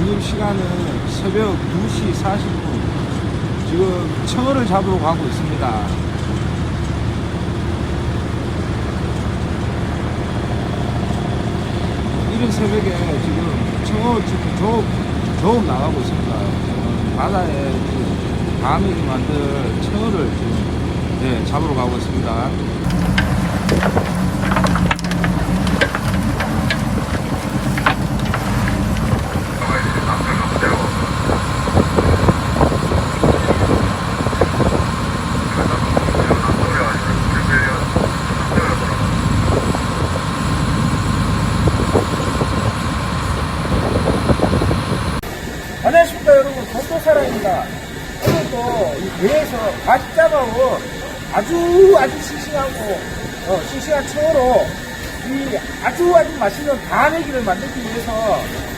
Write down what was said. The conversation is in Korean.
지금 시간은 새벽 2시 40분. 지금 청어를 잡으러 가고 있습니다. 이른 새벽에 지금 청어 지금 조업, 조업 나가고 있습니다. 바다에 밤이기 만들 청어를 지금 네, 잡으러 가고 있습니다. 안녕하십니까 여러분. 독도사랑입니다. 오늘도 이 배에서 가지잡아온 아주 아주 싱싱하고 어, 싱싱한 청어로 이 아주 아주 맛있는 가내기를 만들기 위해서